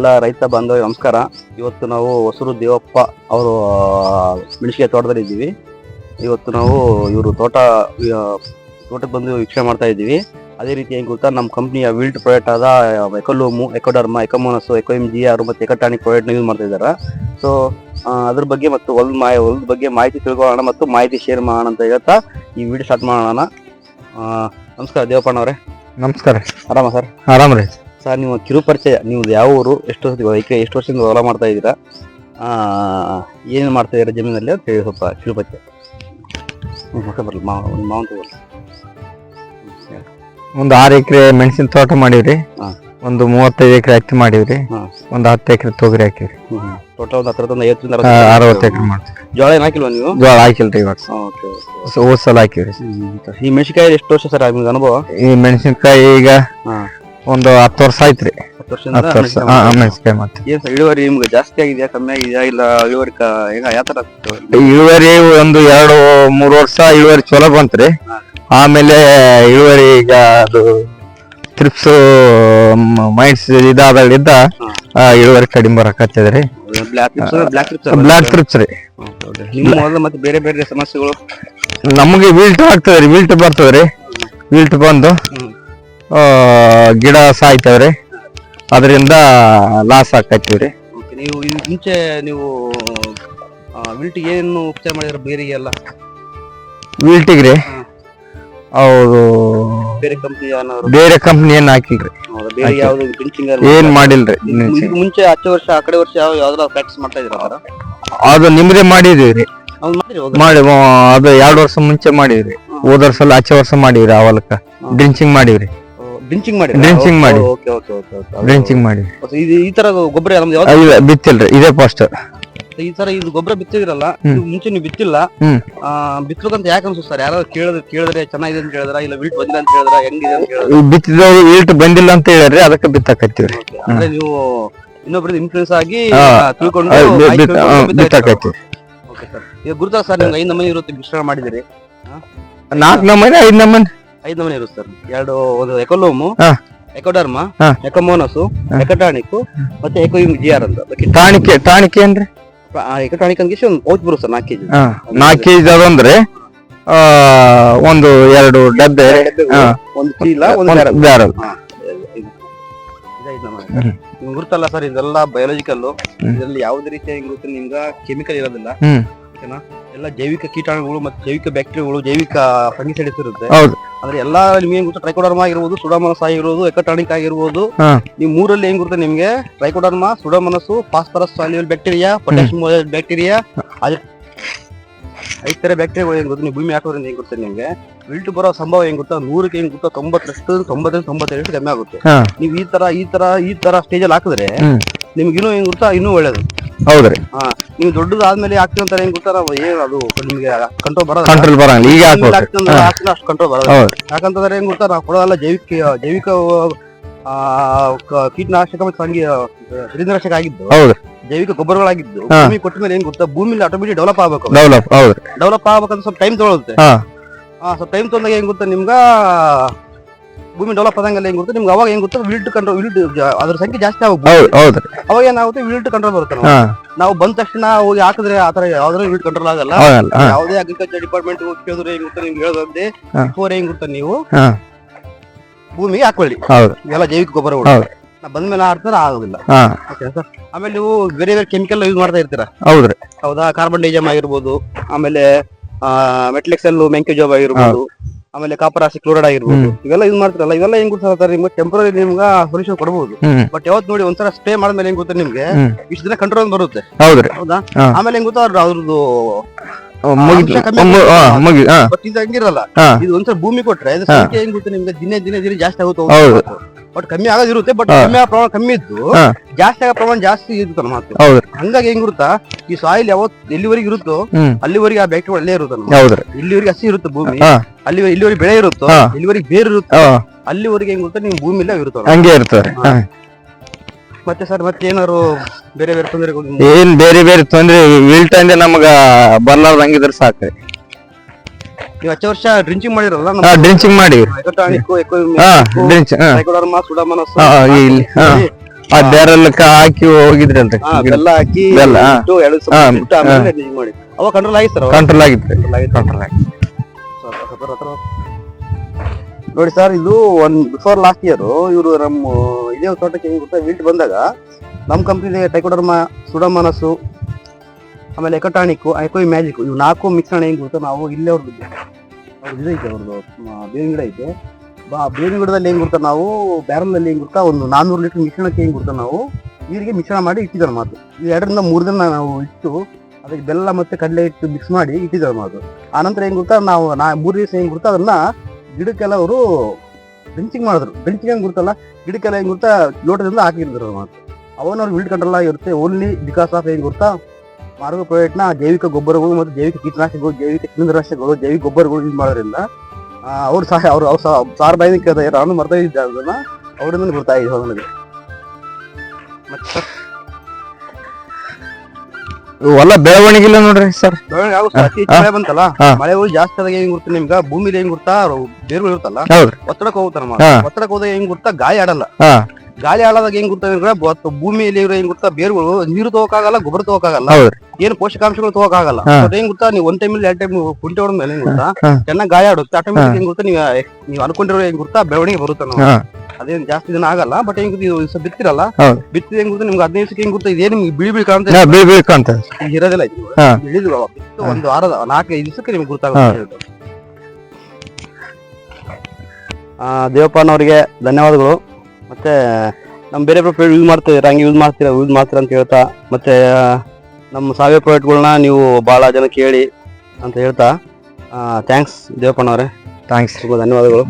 ಎಲ್ಲ ರೈತ ಬಾಂಧವ ನಮಸ್ಕಾರ. ಇವತ್ತು ನಾವು ಹೊಸರು ದೇವಪ್ಪ ಅವರು ಮೆಣಸಿಗೆ ತೋಟದಲ್ಲಿ ಇದ್ದೀವಿ. ಇವತ್ತು ನಾವು ಇವರು ತೋಟ ತೋಟಕ್ಕೆ ಬಂದು ವೀಕ್ಷಣೆ ಮಾಡ್ತಾ ಇದ್ದೀವಿ. ಅದೇ ರೀತಿ ಏನು ಗೊತ್ತಾ ನಮ್ಮ ಕಂಪ್ನಿಯ ವಿಲ್ಟ್ ಪ್ರಾಡಕ್ಟ್ ಆದ ಎಕೊಲೂಮು ಎಕೋಡರ್ಮ ಎಕೋಮೋನಸ್ ಎಕೋ ಎಂ ಜಿ ಆರು ಮತ್ತು ಎಕಟಾನಿಕ್ ಪ್ರಾಡಕ್ಟ್ನ ಯೂಸ್ ಮಾಡ್ತಾ ಇದ್ದಾರೆ. ಸೊ ಅದ್ರ ಬಗ್ಗೆ ಮತ್ತು ಹೊಲದ ಮಾಯ ಹೊಲದ ಬಗ್ಗೆ ಮಾಹಿತಿ ತಿಳ್ಕೊಳ್ಳೋಣ ಮತ್ತು ಮಾಹಿತಿ ಶೇರ್ ಮಾಡೋಣ ಅಂತ ಹೇಳ್ತಾ ಈ ವಿಡಿಯೋ ಸ್ಟಾರ್ಟ್ ಮಾಡೋಣ. ನಮಸ್ಕಾರ ದೇವಪ್ಪನವರೇ. ಅವರೇ ನಮಸ್ಕಾರ. ಆರಾಮ ಸರ್? ಆರಾಮ್ ರೀ. ಸರ್ ನಿಮ್ಮ ಕಿರು ಪರಿಚಯ ನೀವು ಯಾವ ಊರು ಎಷ್ಟು ವರ್ಷ ಐಕೆ ಎಷ್ಟು ವರ್ಷದಿಂದ ಹೊಲ ಮಾಡ್ತಾ ಇದ್ದೀರಾ? ಏನು ಏನ್ ಮಾಡ್ತಾ ಇದ್ದೀರಾ ಜಮೀನಲ್ಲಿ ಅಂತ ಹೇಳಿ ಸ್ವಲ್ಪ ಕಿರು ಪರಿಚಯ. ಹ್ಮ್, ಮುಖ ಬರಲ್ಲ ಮಾವ ಒಂದು ಮಾವನ್ ತಗೊಳ್ಳಿ ಒಂದು ಆರು ಎಕರೆ ಮೆಣಸಿನ ತೋಟ ಮಾಡೀವ್ರಿ. ಹಾ. ಒಂದು ಮೂವತ್ತೈದು ಎಕರೆ ಅಕ್ಕಿ ಮಾಡೀವ್ರಿ. ಹಾ. ಒಂದು ಹತ್ತು ಎಕರೆ ತೊಗರಿ ಹಾಕಿವ್ರಿ. ಟೋಟಲ್ ಒಂದು ಹತ್ತಿರದ ಒಂದು ಐವತ್ತರಿಂದ ಅರವತ್ತು ಎಕರೆ ಮಾಡ್ತೀವಿ. ಜೋಳ ಏನು ಹಾಕಿಲ್ವಾ ನೀವು? ಜೋಳ ಹಾಕಿಲ್ರಿ ಇವಾಗ. ಓಕೆ ಹೋದ್ ಸಲ ಹಾಕಿವ್ರಿ. ಈ ಮೆಣಸಿನಕಾಯಿ ಎಷ್ಟು ವರ್ಷ ಸರ್ ನಿಮ್ಗೆ ಅನುಭವ? ಈ ಮೆಣಸಿನಕಾಯಿ ಈಗ ಹಾ. ಒಂದು ಹತ್ತು ವರ್ಷ ಆಯ್ತ್ರಿ. ಹತ್ತು ವರ್ಷ. ಮೆಣಸಿನ್ಕಾಯಿ ಮಾಡ್ತೀವಿ. ಏನ್ ಸರ್ ಇಳುವರಿ ನಿಮ್ಗೆ ಜಾಸ್ತಿ ಆಗಿದೆಯಾ ಕಮ್ಮಿ ಆಗಿದೆಯಾ ಇಲ್ಲ ಇಳುವರಿ ಕ- ಹೆಂಗ ಯಾವ ತರ ಆಗ್ತದೆ? ಇಳುವರಿ? ಒಂದು ಎರಡು ಮೂರು ವರ್ಷ ಇಳುವರಿ ಚಲೋ ಬಂತ್ರಿ. ಆಮೇಲೆ ಇಳುವರಿ ಈಗ ಅದು ಟ್ರಿಪ್ಸ್ ಮೈಂಡ್ಸ್ ಇದಾದಲ್ಲಿದ್ದ ಹಾ. ಆ, ಇಳುವರಿ ಕಡಿಮೆ ಬರಕತ್ತಿದ್ರಿ. ಬ್ಲಾಕ್ ಟ್ರಿಪ್ಸ್ ರೀ. ನಿಮ್ಮ ಮತ್ತೆ ಬೇರೆ ಬೇರೆ ಸಮಸ್ಯೆಗಳು? ನಮಗೆ ವಿಲ್ಟ್ ಆಗ್ತದ್ರಿ ವಿಲ್ಟ್ ಬರ್ತದ್ರಿ. ವಿಲ್ಟ್ ಬಂದು ಹ್ಮ್. ಗಿಡ ಸಾಯ್ತವ್ರಿ. ಅದರಿಂದ ಲಾಸ್ ಆಗ್ತೈತಿ ರೀ ನೀವು ಮುಂಚೆ ನೀವು ವಿಲ್ಟಿ ಏನು ಉಪಚಾರ ಮಾಡಿದ್ರೆ ಬೇರೆ ಎಲ್ಲ ವಿಲ್ಟಿಗ್ರಿ. ಹೌದು ಬೇರೆ ಕಂಪ್ನಿ ಬೇರೆ ಕಂಪ್ನಿ ಏನ್ ಹಾಕಿಲ್ರಿ. ಹೌದಾ? ಬೇರೆ ಹಾಕಿ. ಯಾವ್ದು ಡ್ರಿಂಕಿಂಗ್ ಏನ್ ಮಾಡಿಲ್ರಿ ಇದಕ್ಕೆ ಮುಂಚೆ ಹತ್ತು ವರ್ಷ ಆ ಕಡೆ ವರ್ಷ ಯಾವ ಯಾವ್ದಾರ ಪ್ರಾಕ್ಟೀಸ್ ಮಾಡ್ತಾ ಇದ್ರ ಅದು ನಿಮ್ದೇ ಮಾಡಿದೀವ್ರಿ. ಅವ್ನು ಮಾಡಿ ಹೋಗ ಮಾಡಿ ಆ, ಅದು ಎರಡು ವರ್ಷ ಮುಂಚೆ ಮಾಡಿವ್ರಿ ಹೋದ ವರ್ಷ ಅಲ್ಲ ಆಚೆ ವರ್ಷ ಮಾಡಿವ್ರಿ ಆ ಹೊಲಕ್ಕ. ಡ್ರಿಂಚಿಂಗ್ ಮಾಡಿವ್ರಿ ಡ್ರಿಂಚಿಂಗ್ ಮಾಡಿ Drenching ಮಾಡಿ. ಓಕೆ ಓಕೆ ಓಕೆ ಡ್ರಿಂಚಿಂಗ್ ಮಾಡಿ. ಇದು ಈ ತರ ಗೊಬ್ಬರ ನಮ್ದು ಯಾವ್ದು? ಇಲ್ಲ ಬಿತ್ತಿಲ್ರಿ ಇದೇ ಫಸ್ಟ್ ಈ ತರ ಇದು ಗೊಬ್ಬರ ಬಿತ್ತಿದ್ರಲ್ಲ ಇದು ಮುಂಚೆ ನೀವು ಬಿತ್ತಿಲ್ಲ. ಹ್ಮ್. ಆ ಬಿತ್ತಬೇಕಂತ ಯಾಕೆ ಅನ್ಸುತ್ತೆ ಸರ್? ಯಾರು ಕೇಳಿದ್ರೆ ಕೇಳಿದ್ರೆ ಚೆನ್ನಾಗಿದೆ ಅಂತ ಹೇಳಿದ್ರ ಇಲ್ಲ ವಿಲ್ಟ್ ಬಂದಿಲ್ಲ ಅಂತ ಹೇಳಿದ್ರ ಹೆಂಗಿದೆ ಅಂತ ಹೇಳಿದ್ರ ಬಿತ್ತಿದವ್ರು ವಿಲ್ಟ್ ಬಂದಿಲ್ಲ ಅಂತ ಹೇಳ್ರಿ ಅದಕ್ಕೆ ಬಿತ್ತಾಕತ್ತೀವ್ರಿ. ಅಂದ್ರೆ ನೀವು ಇನ್ನೊಬ್ಬರಿಂದ ಇನ್ಫ್ಲೂಯೆನ್ಸ್ ಆಗಿ. ಆ, ತಿಳ್ಕೊಂಡು ಆ, ಬಿ- ಮಾಹಿತಿ ಬಿತ್ತ- ಆ, ಬಿತ್ತಾ ಇರ್ತೀರ. ಬಿತ್ತಾಕತ್ತೀವಿ. Okay, sir. ಈಗ ಗುರುತಾ ಸರ್ ನಿಮ್ಗೆ ಐದು ನಮೂನಿ ಇರುತ್ತೆ ಮಿಶ್ರಣ ಮಾಡಿದಿರಿ ನಾಲ್ಕು ನಮ್ಮ ಐದು ನಮೂನೆ. ಐದು ನಮೂನಿ ಇರುತ್ತೆ ಸರ್ ಎರಡು ಒಂದು ಎಕೋಲೋಮು ಹಾ. ಎಕೋಡರ್ಮ ಹಾ. ಎಕೋಮೋನಸು ಎಕಟಾಣಿಕ್ ಮತ್ತೆ ಎಕೋ ಜಿ ಆರ್ ಅಂತ ಟಾಣಿಕೆ ಟಾಣಿಕೆ ಏನ್ರಿ ಎಕಟಾಣಿಕ್ ಅಂತ ಒಂದು ಔಟ್ ಬರುತ್ತೆ ಸರ್ ನಾಲ್ಕು ಕೆಜಿ ಹಾ ನಾಲ್ಕು ಕೆಜಿ ಅದಂದ್ರೆ ಆ, ಒಂದು ಎರಡು ಡಬ್ಬೆ ಹಾ. ಒಂದು ಚೀಲ ಒಂದು ಒಂದು ಬ್ಯಾರಲ್. ಬ್ಯಾರಲ್ ಹಾ. ಇದು- ಇದು ಐದು ನಮೂನಿ. ಹ್ಮ್. ನಿಮ್ಗೆ ಗುರುತಲ್ಲ ಸರ್ ಇದೆಲ್ಲ ಬಯಾಲಜಿಕಲ್. ಇದರಲ್ಲಿ ಯಾವುದೇ ರೀತಿಯ ಗುರುತು ನಿಮ್ಗೆ ಕೆಮಿಕಲ್ ಇರೋದಿಲ್ಲ ಹ್ಮ್ ಓಕೆನಾ ಎಲ್ಲ ಜೈವಿಕ ಕೀಟಾಣುಗಳು ಮತ್ತೆ ಜೈವಿಕ ಬ್ಯಾಕ್ಟೀರಿಯಾಗಳು ಜೈವಿಕ ಫಂಗಿಸೈಡ್ಸ್ ಇರುತ್ತೆ ಹೌದು ಅಂದ್ರೆ ಎಲ್ಲಾ ನಿಮ್ಗೆ ಏನ್ ಗೊತ್ತಾ? ಟ್ರೈಕೋಡರ್ಮಾ ಆಗಿರ್ಬೋದು ಸುಡಾಮನಸ್ ಆಗಿರ್ಬೋದು ಎಕಟಾನಿಕ್ ಆಗಿರ್ಬೋದು. ಹಾ. ನೀವು ಮೂರಲ್ಲಿ ಏನ್ ಗೊತ್ತಾ ನಿಮ್ಗೆ? Trichoderma pseudomonas phosphorus soluble bacteria potassium bacteria ಅದೇ ಐದ್ ತರ ಬ್ಯಾಕ್ಟೀರಿಯಾಗಳು ಏನ್ ಗೊತ್ತಾ? ನೀವು ಭೂಮಿ ಹಾಕೋದ್ರಿಂದ ಏನ್ ಗೊತ್ತಾ ನಿಮ್ಗೆ? ವಿಲ್ಟ್ ಬರೋ ಸಂಭವ ಏನ್ ಗೊತ್ತಾ? ನೂರಕ್ಕೆ ಏನ್ ಗೊತ್ತಾ? ತೊಂಬತ್ತರಷ್ಟು ತೊಂಬತ್ತರಿಂದ ತೊಂಬತ್ತೆರಡು ಕಮ್ಮಿ ಆಗುತ್ತೆ. ಹಾ. ನೀವು ಈ ತರ ಈ ತರ ಈ ತರ ಸ್ಟೇಜ್ ಅಲ್ಲಿ ಹಾಕಿದ್ರೆ. ನಿಮ್ಗೆ ಇನ್ನೂ ಏನ್ ಗೊತ್ತಾ? ಇನ್ನೂ ಒಳ್ಳೇದು. ಹೌದ್ರಿ. ನೀವು ದೊಡ್ಡದಾದ್ಮೇಲೆ ಹಾಕ್ತೀವಿ ಅಂತ ಏನ್ ಗೊತ್ತಾ ನಾವು ಏನ್ ಅದು ನಿಮ್ಗೆ ಕಂಟ್ರೋಲ್ ಬರೋದು ಕಂಟ್ರೋಲ್ ಬರಂಗಿಲ್ಲ ಈಗ ಹಾಕ್ಬೇಕು. ಹಾ. ಅಷ್ಟು ಕಂಟ್ರೋಲ್ ಬರೋದು ಹೌದು. ಯಾಕಂತಂದ್ರೆ ಏನ್ ಗೊತ್ತಾ ನಾವು ಕೊಡೋದಲ್ಲ ಜೈವಿಕ ಜೈವಿಕ ಆ, ಕ- ಕೀಟನಾಶಕ ಮತ್ತು ಸಂಗಿ ಶಿಲೀಂಧ್ರನಾಶಕ ಆಗಿದ್ದು. ಹೌದು. ಜೈವಿಕ ಗೊಬ್ಬರಗಳಾಗಿದ್ದು. ಹಾ. ಭೂಮಿ ಕೊಟ್ಟ ಮೇಲೆ ಏನ್ ಗೊತ್ತಾ ಭೂಮಿಲಿ ಆಟೋಮೆಟಿಕ್ ಡೆವಲಪ್ ಆಗ್ಬೇಕು ಡೆವಲಪ್ ಹೌದ್ರಿ ಡೆವಲಪ್ ಆಗ್ಬೇಕಂತ ಸ್ವಲ್ಪ ಟೈಮ್ ತಗೊಳುತ್ತೆ. ಹಾ. ಆ ಸ್ವಲ್ಪ ಟೈಮ್ ತೊಂದಾಗ ಏನ್ ಗೊತ್ತಾ ನಿಮ್ಗ ಭೂಮಿ ಡೆವಲಪ್ ಆದಂಗೆಲ್ಲ ಹೆಂಗ್ ಗೊತ್ತು ನಿಮ್ಗೆ ಅವಾಗ ಹೆಂಗ್ ಗೊತ್ತು ವಿಲ್ಟ್ ಕಂಟ್ರೋಲ್ ವಿಲ್ಟ್ ಅದ್ರ ಸಂಖ್ಯೆ ಜಾಸ್ತಿ ಹೌದು ಆಗ್ಬೇಕು ಅವಾಗ ಏನಾಗುತ್ತೆ ವಿಲ್ಟ್ ಕಂಟ್ರೋಲ್ ಬರುತ್ತೆ ನಾವು. ಹಾ. ನಾವು ಬಂದ ತಕ್ಷಣ ಹೋಗಿ ಹಾಕಿದ್ರೆ ಆತರ ಯಾವ್ದಾದ್ರು ವಿಲ್ಟ್ ಕಂಟ್ರೋಲ್ ಆಗಲ್ಲ. ಹೌದಲ್ಲ ಹಾ. ಯಾವುದೇ ಅಗ್ರಿಕಲ್ಚರ್ ಡಿಪಾರ್ಟ್ಮೆಂಟ್ ಕೇಳಿದ್ರೆ ಹೆಂಗ್ ಗೊತ್ತಾ? ನಿಮ್ಗೆ ಹೇಳೋದಂತೆ ಹಾ. ಬಿಫೋರ್ ಹೆಂಗ್ ಗೊತ್ತಾ ನೀವು? ಹಾ. ಭೂಮಿಗೆ ಹಾಕೊಳ್ಳಿ ಹೌದು. ಇವೆಲ್ಲ ಜೈವಿಕ ಗೊಬ್ಬರ ಹೌದು. ನಾ ಬಂದ್ಮೇಲೆ ಆಡ್ತಾರೆ ಆಗೋದಿಲ್ಲ. ಹಾ. ಓಕೆ ಸರ್ ಆಮೇಲೆ ನೀವು ಬೇರೆ ಬೇರೆ ಕೆಮಿಕಲ್ ಯೂಸ್ ಮಾಡ್ತಾ ಇರ್ತೀರಾ? ಹೌದ್ರಿ ಹೌದಾ? ಕಾರ್ಬನ್ ಡೈಜಮ್ ಆಗಿರ್ಬೋದು ಆಮೇಲೆ ಮೆಟ್ಲೆಕ್ಸೆಲ್ ಮೆಂಕ್ಯೂಜಾಬ್ ಆಗಿರ್ಬೋದು. ಆಮೇಲೆ ಕಾಪರಾಸಿ ಕ್ಲೋರೈಡ್ ಆಗಿರ್ಬೋದು. ಇವೆಲ್ಲ ಯೂಸ್ ಮಾಡ್ತಾರಲ್ಲ ಇವೆಲ್ಲ ಹೆಂಗ್ ಗೊತ್ತಾಗ್ತಾರೆ ನಿಮ್ಗೆ? ಟೆಂಪರರಿ ನಿಮ್ಗೆ ಸೊಲ್ಯೂಷನ್ ಕೊಡಬಹುದು ಬಟ್ ಯಾವತ್ ನೋಡಿ ಒಂಥರ ಸ್ಪ್ರೇ ಮಾಡಿದ್ಮೇಲೆ ಹೆಂಗ್ ಗೊತ್ತಾ ನಿಮ್ಗೆ. ಇಷ್ಟು ದಿನ ಕಂಟ್ರೋಲ್ ಬರುತ್ತೆ. ಹೌದ್ರಿ. ಹೌದಾ? ಆಮೇಲೆ ಹೆಂಗ್ ಗೊತ್ತಾ ಅವ್ರದ್ದು ಬಟ್ ಇದು ಹಂಗಿರಲ್ಲ. ಇದು ಒಂದ್ಸಲ ಭೂಮಿ ಕೊಟ್ರೆ ಏನ್ ಗೊತ್ತಾ ನಿಮ್ಗೆ? ದಿನೇ ದಿನೇ ದಿನ ಜಾಸ್ತಿ. ಆಗುತ್ತೆ ಬಟ್ ಕಮ್ಮಿ ಆಗೋದಿರುತ್ತೆ ಬಟ್. ಕಮ್ಮಿ ಆಗೋ ಪ್ರಮಾಣ ಕಮ್ಮಿ ಇದ್ದು ಜಾಸ್ತಿ ಆಗೋ ಪ್ರಮಾಣ ಜಾಸ್ತಿ ಇರುತ್ತೆ ನಮ್ಮ ಹೌದ್ರಿ ಹಂಗಾಗಿ ಹೆಂಗ್ ಗೊತ್ತಾ ಈ ಸಾಯಿಲ್ ಯಾವತ್ ಎಲ್ಲಿವರೆಗೆ ಇರುತ್ತೋ ಅಲ್ಲಿವರೆಗೆ ಆ ಬ್ಯಾಕ್ಟೀರಿಯಾ ಅಲ್ಲೇ ಇರುತ್ತೆ ನಮ್ಮ ಹೌದ್ರಿ ಇಲ್ಲಿವರೆಗೆ ಹಸಿ ಇರುತ್ತೆ ಭೂಮಿ ಅಲ್ಲಿ ಇಲ್ಲಿವರೆಗೆ ಬೆಳೆ ಇರುತ್ತೋ. ಇಲ್ಲಿವರೆಗೆ ಬೇರೆ ಇರುತ್ತೆ ಅಲ್ಲಿವರೆಗೆ ಹೆಂಗ್ ಗೊತ್ತಾ ನಿಮ್ ಭೂಮಿ ಇಲ್ಲ ಇರುತ್ತೆ ಹಂಗೆ ಹಾ. ಮತ್ತೆ ಸರ್ ಮತ್ತೆ ಏನಾರು ಬೇರೆ ಬೇರೆ ತೊಂದರೆ? ಏನ್ ಬೇರೆ ಬೇರೆ ತೊಂದ್ರೆ ವಿಲ್ಟ್ ಅಂದ್ರೆ ನಮಗ ಬರ್ಲಾರ್ದಂಗಿದ್ರೆ ಸಾಕ್ರಿ. ನೀವು ಹಚ್ಚ ವರ್ಷ ಡ್ರಿಂಚಿಂಗ್ ಮಾಡಿರಲ್ಲ ಡ್ರಿಂಚಿಂಗ್ ಮಾಡಿ. ಹಾ ಡ್ರಿಂಚ್ ಹಾ. ಟ್ರೈಕೋಡರ್ಮಾ ಸುಡಾಮನಸ್ ಹಾ, ಇಲ್ಲಿ, ಹಾ. ಆ ಹಾಕಿ ಹೋಗಿದ್ರಲ್ರಿ ಹಾ, ಬೆಲ್ಲ ಹಾಕಿ ಬೆಲ್ಲ, ಇಟ್ಟು ಎರಡು ದಿವಸ ಬಿಟ್ಟು ಆಮೇಲೆ ಇದು ಮಾಡಿ ಅವಾಗ ಕಂಟ್ರೋಲ್ ಆಗಿತ್ತು ಸರ್ ಕಂಟ್ರೋಲ್ ಆಗಿತ್ತು. ಕಂಟ್ರೋಲ್ ಆಗಿ. ನೋಡಿ ಸರ್ ಇದು ಒಂದ್ ಬಿಫೋರ್ ಲಾಸ್ಟ್ ಇಯರ್ ಇವರು ನಮ್ಮ ಇದೇ ತೋಟಕ್ಕೆ ಹೆಂಗ್ ಗೊತ್ತಾ ಬಂದಾಗ ನಮ್ಮ ಕಂಪ್ನಿ ಟೈಕೋಡರ್ಮ ಸುಡಮನಸ್ಸು ಆಮೇಲೆ ಎಕಟಾನಿಕ್ ಐಕೋ ಮ್ಯಾಜಿಕ್ ಇವು ನಾಲ್ಕು ಮಿಶ್ರಣ ಹೆಂಗ್ ಗೊತ್ತಾ ನಾವು ಇಲ್ಲೇ ಅವ್ರದ್ದು ಅವ್ರದ್ದು ಇದೈತೆ ಅವ್ರದ್ದು ಬೇವಿನ ಗಿಡ ಐತೆ. ಬಾ, ಬೇವಿನ ಗಿಡದಲ್ಲಿ ಹೆಂಗ್ ಗೊತ್ತಾ ನಾವು, ಬ್ಯಾರಲ್ನಲ್ಲಿ ಹೆಂಗ್ ಗೊತ್ತಾ ಒಂದು ನಾನ್ನೂರು ಲೀಟರ್ ಮಿಶ್ರಣಕ್ಕೆ ಹೆಂಗ್ ಗೊತ್ತಾ ನಾವು, ನೀರಿಗೆ ಮಿಶ್ರಣ ಮಾಡಿ ಇಟ್ಟಿದ್ದಾರೆ ಮಾತು. ಈ ಎರಡರಿಂದ ಮೂರು ದಿನ ನಾವು ಇಟ್ಟು, ಅದಕ್ಕೆ ಬೆಲ್ಲ ಮತ್ತೆ ಕಡಲೆ ಇಟ್ಟು ಮಿಕ್ಸ್ ಮಾಡಿ ಇಟ್ಟಿದ್ದಾರೆ ಮಾತು. ಆನಂತರ ಹೆಂಗ್ ಗೊತ್ತಾ ನಾವು ನಾ, ಮೂರು ದಿವಸ ಹೆಂಗ್ ಗೊತ್ತಾ ಅದನ್ನ ಗಿಡಕ್ಕೆಲ್ಲ ಅವರು ಡ್ರಿಂಚಿಂಗ್ ಮಾಡಿದ್ರು. ಡ್ರಿಂಚಿಂಗ್ ಹೆಂಗ್ ಗೊತ್ತಲ್ಲ ಗಿಡಕ್ಕೆಲ್ಲ ಹೆಂಗ್ ಗೊತ್ತಾ ಲೋಟದಿಂದ ಹಾಕಿದ್ರು ಮಾತು. ಅವನವ್ರು ವಿಲ್ಡ್ ಕಂಟ್ರೋಲ್ ಆಗಿರುತ್ತೆ ಓನ್ಲಿ ಬಿಕಾಸ್ ಆಫ್ ಹೆಂಗ್ ಗೊತ್ತಾ ಮಾರ್ಗ ಪ್ರಯತ್ನ ಜೈವಿಕ ಗೊಬ್ಬರಗಳು ಮತ್ತು ಜೈವಿಕ ಕೀಟನಾಶಕಗಳು ಜೈವಿಕ ಕೀಟನಾಶಕಗಳು ಜೈವಿಕ ಗೊಬ್ಬರಗಳು ಯೂಸ್ ಮಾಡೋದ್ರಿಂದ ಅವ್ರು ಸಹ ಅವ್ರು ಅವ್ರು ಸಹ ಸಾರ್ ಬಾಯಿ ಕೇಳ್ತಾ ಇದ್ದಾರೆ ನಾನು ಮರ್ತಾ ಇದ್ದೆ ಅದನ್ನ ಅವರಿಂದ ಗೊತ್ತಾಗಿದೆ ನನಗೆ. ಮತ್ತೆ ಹೊಲ ಬೆಳವಣಿಗೆ ಇಲ್ಲ ನೋಡ್ರಿ ಸರ್. ಅತಿ ಹೆಚ್ಚು ಮಳೆ ಬಂತಲ್ಲ? ಮಳೆಗಳು ಜಾಸ್ತಿ ಆದಾಗ ಹೆಂಗ್ ಗೊತ್ತಾ ನಿಮ್ಗ? ಭೂಮಿಲಿ ಹೆಂಗ್ ಗೊತ್ತಾ ಬೇರುಗಳು ಇರುತ್ತಲ್ಲ? ಒತ್ತಡಕ್ಕೆ ಹೋಗ್ತಾರ. ಒತ್ತಡಕ್ಕೆ ಹೋದಾಗ ಹೆಂಗ್ ಗೊತ್ತಾ ಗಾಯ ಆಡಲ್ಲ. ಗಾಳಿ ಆಳದಾಗ ಹೆಂಗ್ ಗೊತ್ತಾ ಅಂದ್ರೆ ಬೊ- ಭೂಮಿಯಲ್ಲಿ ಇರೋ ಹೆಂಗ್ ಗೊತ್ತಾ ಬೇರುಗಳು ನೀರು ತಗೋಕಾಗಲ್ಲ ಗೊಬ್ಬರ ತಗೋಕಾಗಲ್ಲ. ಏನ್ ಏನು ಪೋಷಕಾಂಶಗಳು ತಗೋಕಾಗಲ್ಲ. ಹೆಂಗ್ ಗೊತ್ತಾ ನೀವು ಒಂದ್ ಟೈಮ್ ಎರಡ್ ಟೈಮ್ ಕುಂಟೆ ಹೊಡೆದ ಮೇಲೆ ಹೆಂಗ್ ಗೊತ್ತಾ. ಚೆನ್ನಾಗಿ ಗಾಳಿ ಆಡುತ್ತೆ. ಆಟೋಮೆಟಿಕ್ ಹೆಂಗ್ ಗೊತ್ತಾ ನೀವು ನೀವು ಅನ್ಕೊಂಡಿರೋ ಹೆಂಗ್ ಗೊತ್ತಾ ಬೆಳವಣಿಗೆ ಬರುತ್ತೆ ನಾವು ಅದೇನ್ ಜಾಸ್ತಿ ದಿನ ಆಗಲ್ಲ ಬಟ್ ಹೆಂಗ್ ಗೊತ್ತಾ, ಬಿತ್ತಿರಲ್ಲ. ಬಿತ್ತಿದ ಹೆಂಗ್ ಗೊತ್ತಾ ನಿಮ್ಗೆ ಹದಿನೈದು ದಿವಸಕ್ಕೆ ಹೆಂಗ್ ಗೊತ್ತಾ ಇದೇ ನಿಮ್ಗೆ ಬಿಳಿ ಬಿಳಿ ಕಾಣ್ತಾ ಬಿಳಿ ಬಿಳಿ ಕಾಣ್ತಾ ಇರೋದಿಲ್ಲ ಬಿತ್ತು. ಒಂದು ವಾರದ ನಾಲ್ಕೈದು ದಿವಸಕ್ಕೆ ನಿಮ್ಗೆ ಗೊತ್ತಾಗುತ್ತೆ ಆ, ದೇವಪ್ಪನವರಿಗೆ ಧನ್ಯವಾದಗಳು. ಮತ್ತೆ ನಮ್ಮ ಬೇರೆ ಪ್ರಾಡಕ್ಟ್ ಯೂಸ್ ಮಾಡ್ತೀರಾ ಹಂಗೆ ಯೂಸ್ ಮಾಡ್ತೀರಾ ಯೂಸ್ ಮಾಡ್ತೀರಾ ಅಂತ ಹೇಳ್ತಾ ಮತ್ತೆ ನಮ್ಮ ಸಾವಿರ ಪ್ರಾಡಕ್ಟ್ಗಳನ್ನ ನೀವು ಭಾಳ ಜನ ಕೇಳಿ ಅಂತ ಹೇಳ್ತಾ ಥ್ಯಾಂಕ್ಸ್ ದೇವಪ್ಪನವರೇ. ಥ್ಯಾಂಕ್ಸ್ ತುಂಬ ಧನ್ಯವಾದಗಳು.